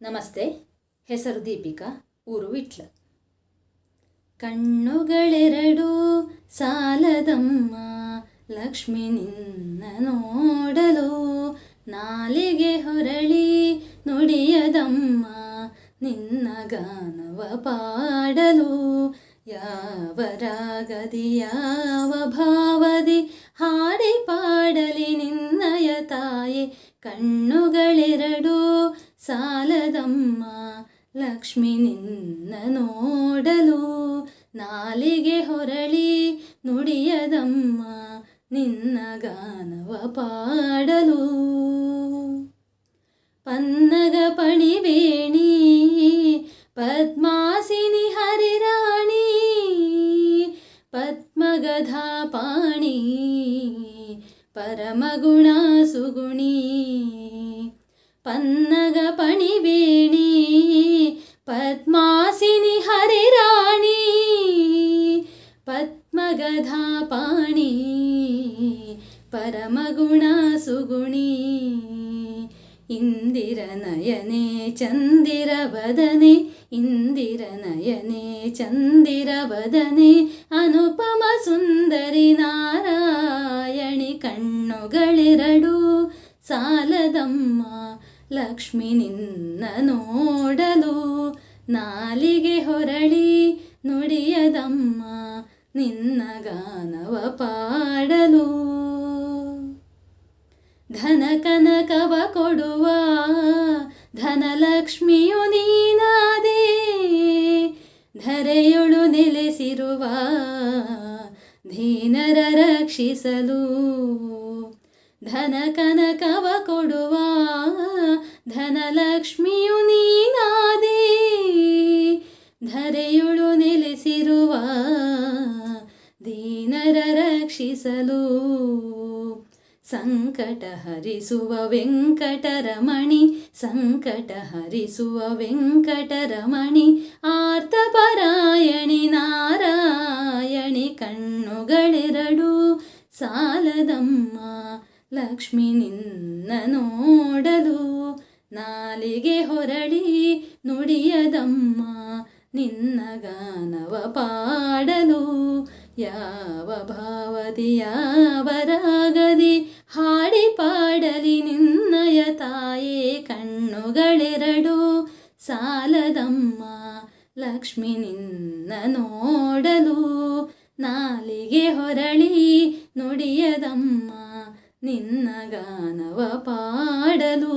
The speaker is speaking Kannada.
ನಮಸ್ತೆ. ಹೆಸರು ದೀಪಿಕಾ, ಊರು ವಿಟ್ಲ. ಕಣ್ಣುಗಳೆರಡು ಸಾಲದಮ್ಮ, ಲಕ್ಷ್ಮಿ ನಿನ್ನ ನೋಡಲು ನಾಲಿಗೆ ಹೊರಳಿ ನುಡಿಯದಮ್ಮ, ನಿನ್ನ ಗಾನವ ಪಾಡಲು ಯಾವ ರಾಗದಿ, ಯಾವ ಭಾವದಿ ಹಾಡಿ ಪಾಡಲಿ ನಿನ್ನಯ ತಾಯಿ. ಕಣ್ಣುಗಳೆರಡು ಸಾಲದಮ್ಮ, ಲಕ್ಷ್ಮಿ ನಿನ್ನ ನೋಡಲು ನಾಲಿಗೆ ಹೊರಳಿ ನುಡಿಯದಮ್ಮ, ನಿನ್ನ ಗಾನವ ಪಾಡಲು. ಪನ್ನಗ ಪಣಿವೇಣಿ, ಪದ್ಮಾಸಿನಿ ಹರಿರಾಣಿ, ಪದ್ಮಗಧಾ ಪಾಣಿ, ಪರಮಗುಣ ಸುಗುಣಿ. ಪನ್ನಗ ಪಣಿವೇಣಿ ಪದ್ಮಾಸಿನಿ ಹರಿರಾಣಿ ಪದ್ಮಗಧಾ ಪಾಣಿ ಪರಮಗುಣ ಸುಗುಣಿ ಇಂದಿರ ನಯನೆ ಚಂದಿರ ವದನೆ ಇಂದಿರ ನಯನೆ ಚಂದಿರ ವದನೆ ಅನುಪಮ ಲಕ್ಷ್ಮಿ ನಿನ್ನ ನೋಡಲು ನಾಲಿಗೆ ಹೊರಳಿ ನುಡಿಯದಮ್ಮ ನಿನ್ನ ಗಾನವ ಪಾಡಲು. ಧನ ಕನಕವ ಕೊಡುವ ಧನಲಕ್ಷ್ಮಿಯು ನೀನಾದೆ, ಧರೆಯೊಳು ನೆಲೆಸಿರುವ ಧೀನರ ರಕ್ಷಿಸಲು. ಧನ ಕನಕವ ಕೊಡುವ ಧನಲಕ್ಷ್ಮಿಯು ನೀನಾದೆ. ಧರೆಯುಳು ನೆಲೆಸಿರುವ ದೀನರ ರಕ್ಷಿಸಲು ಸಂಕಟ ಹರಿಸುವ ವೆಂಕಟರಮಣಿ, ಸಂಕಟ ಹರಿಸುವ ವೆಂಕಟರಮಣಿ, ಆರ್ತಪರಾಯಣಿ ನಾರಾಯಣಿ ಕಣ್ಣುಗಳೆರಡು ಸಾಲದಮ್ಮ. ಲಕ್ಷ್ಮಿ ನಿನ್ನ ನೋಡಲು ನಾಲಿಗೆ ಹೊರಳಿ ನುಡಿಯದಮ್ಮ, ನಿನ್ನ ಗಾನವ ಪಾಡಲು ಯಾವ ಭಾವದಿ ಯಾವ ಹಾಡಿ ಪಾಡಲಿ ನಿನ್ನಯ ತಾಯೇ ಕಣ್ಣುಗಳೆರಡು ಸಾಲದಮ್ಮ, ಲಕ್ಷ್ಮಿ ನಿನ್ನ ನೋಡಲು ನಾಲಿಗೆ ಹೊರಳಿ ನುಡಿಯದಮ್ಮ ನಿನ್ನ ಗಾನವ ಪಾಡಲು